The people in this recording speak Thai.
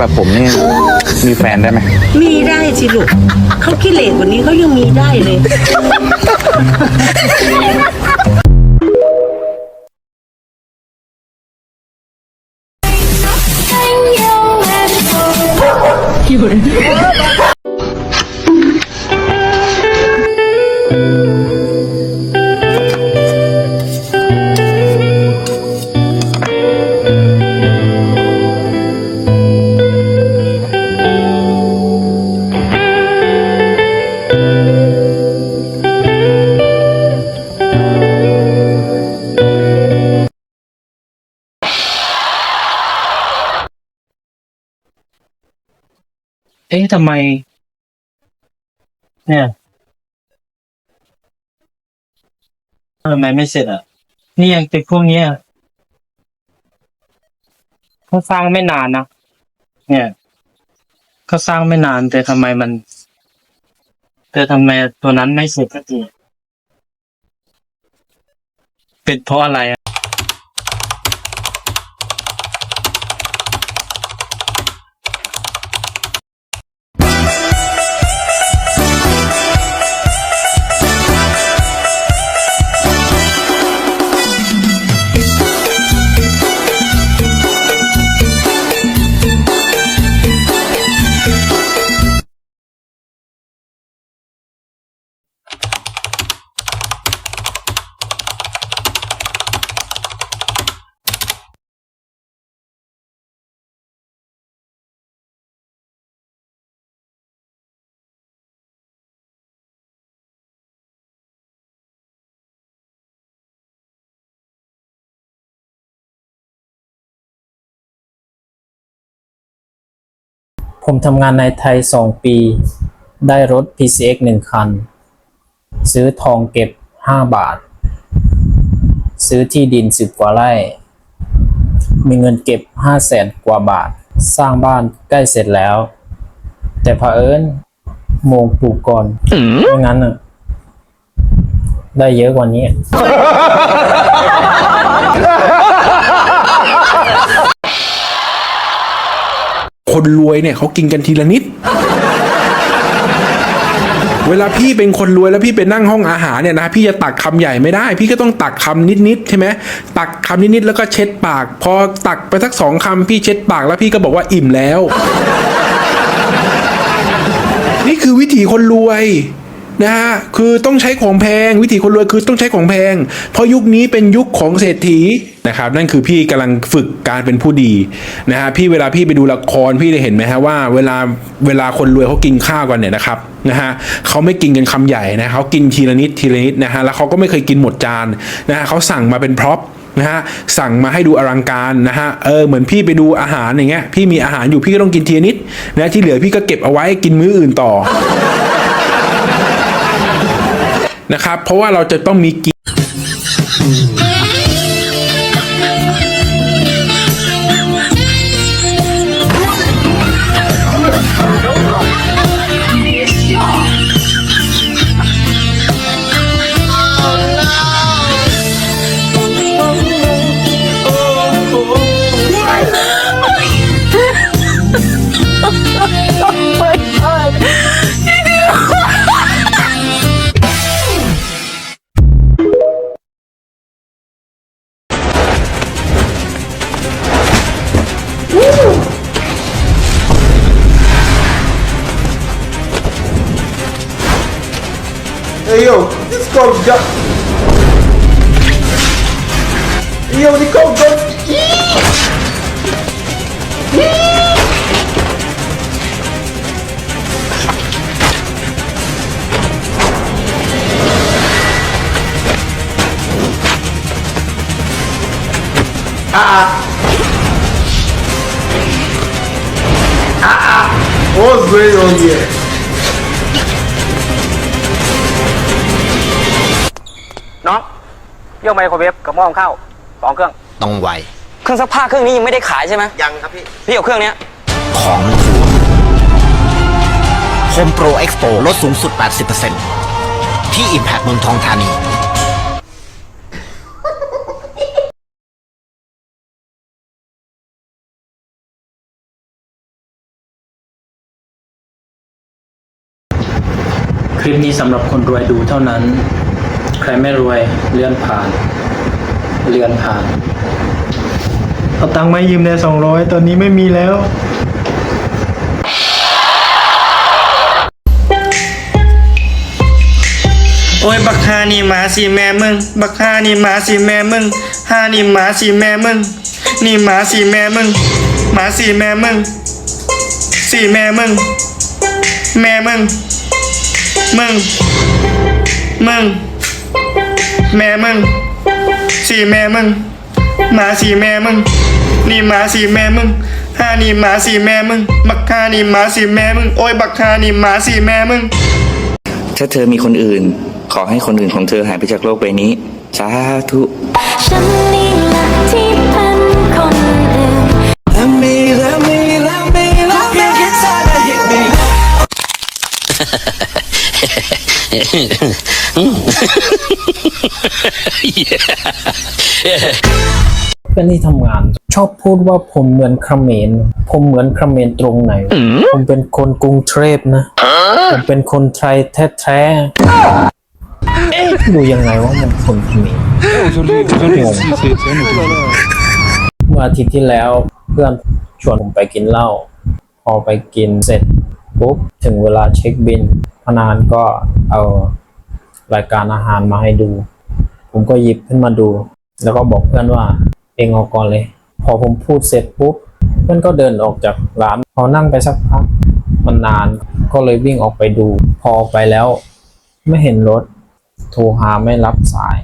แบบผมนี่ มีแฟนได้ไหมมีได้สิลูกเขาขี้เหร่กว่านี้เขายังมีได้เลย เอ๊ะทำไม เนี่ยทำไมไม่เสร็จอะ นี่ยังตึกพวกเนี้ยเขาสร้างไม่นานนะเนี่ยเขาสร้างไม่นานแต่ทำไมมัน แต่ทำไมตัวนั้นไม่เสร็จสักทีเป็นเพราะอะไร ผมทำงานในไทยสองปี ได้รถ PCX หนึ่งคัน ซื้อทองเก็บห้าบาท ซื้อที่ดินสิบกว่าไร่ มีเงินเก็บห้าแสนกว่าบาท สร้างบ้านใกล้เสร็จแล้ว แต่เผอิญโมงปลูกก่อนไม่งั้นน่ะ ได้เยอะกว่านี้ คนรวยเนี่ยเขากินกันทีละนิด เวลาพี่เป็นคนรวยแล้วพี่ไปนั่งห้องอาหารเนี่ยนะพี่จะตักคำใหญ่ไม่ได้ พี่ก็ต้องตักคำนิดๆใช่ไหมตักคำนิดๆแล้วก็เช็ดปาก พอตักไปสักสองคำพี่เช็ดปากแล้วพี่ก็บอกว่าอิ่มแล้ว นี่คือวิถีคนรวย นะฮะคือต้องใช้ของแพง วิถีคนรวยคือต้องใช้ของแพง เพราะยุคนี้เป็นยุคของเศรษฐีนะครับนั่นคือพี่กำลังฝึกการเป็นผู้ดีนะฮะพี่เวลาพี่ไปดูละครพี่ได้เห็นไหมฮะว่าเวลาเวลาคนรวยเขากินข้าวกันเนี่ยนะครับนะฮะเขาไม่กินกันคำใหญ่นะเขากินทีละนิดทีละนิดนะฮะแล้วเขาก็ไม่เคยกินหมดจานนะฮะเขาสั่งมาเป็นพร็อพนะฮะสั่งมาให้ดูอลังการนะฮะเออเหมือนพี่ไปดูอาหารอย่างเงี้ยพี่มีอาหารอยู่พี่ก็ต้องกินทีละนิดนะที่เหลือพี่ก็เก็บเอาไว้กินมื้ออื่นต่อ นะครับ เพราะว่าเราจะต้องมีกิ Yo, this cold gun. Yo. Ah, ah, ah, ah, oh, great. น้องเยี่ยวไมโครเวฟกับหม้อหุงข้าวสองเครื่องต้องไว เครื่องซักผ้าเครื่องนี้ยังไม่ได้ขายใช่ไหมยังครับพี่ พี่เอาเครื่องเนี้ย ของครัโฮมโปรเอ็กซ์โปลดสูงสุด 80%ที่อิมแพคเมืองทองธานีคลิปนี้สำหรับคนรวยดูเท่านั้น ใครไม่รวยเลื่อนผ่าน เลื่อนผ่าน เอาตังค์มายืมในสองร้อยตอนนี้ไม่มีแล้ว โอ้ยบักฮานี่หมาสิแม่มึง บักฮานี่หมาสิแม่มึงฮานี่หมาสิแม่มึง นี่หมาสิแม่มึง หมาสิแม่มึงสี่แม่มึง แม่มึง มึง มึง แม่มึงสี่แม่มึงหมาสี่แม่มึงนี่หมาสี่แม่มึงห้านี่หมาสี่แม่มึงบักห้านี่หมาสี่แม่มึงโอ้ยบักห้านี่หมาสี่แม่มึง ถ้าเธอมีคนอื่น ขอให้คนอื่นของเธอหายไปจากโลกใบนี้สาธุฉันนี่แหละที่ เพื่อนที่ทำงาน ชอบพูดว่าผมเหมือนเขมรผมเหมือนเขมรตรงไหน ผมเป็นคนกรุงเทพนะ ผมเป็นคนไทยแท้ๆเอ๊ะดูยังไงว่ามันคนเขมรเมื่ออาทิตย์ที่แล้วเพื่อนชวนผมไปกินเหล้าพอไปกินเสร็จปุ๊บถึงเวลาเช็คบิน พนักงานก็เอารายการอาหารมาให้ดู ผมก็หยิบขึ้นมาดู แล้วก็บอกเพื่อนว่าเองออกก่อนเลย พอผมพูดเสร็จปุ๊บเพื่อนก็เดินออกจากร้านพอนั่งไปสักพักมันนานก็เลยวิ่งออกไปดู พอไปแล้ว ไม่เห็นรถ โทรหาไม่รับสาย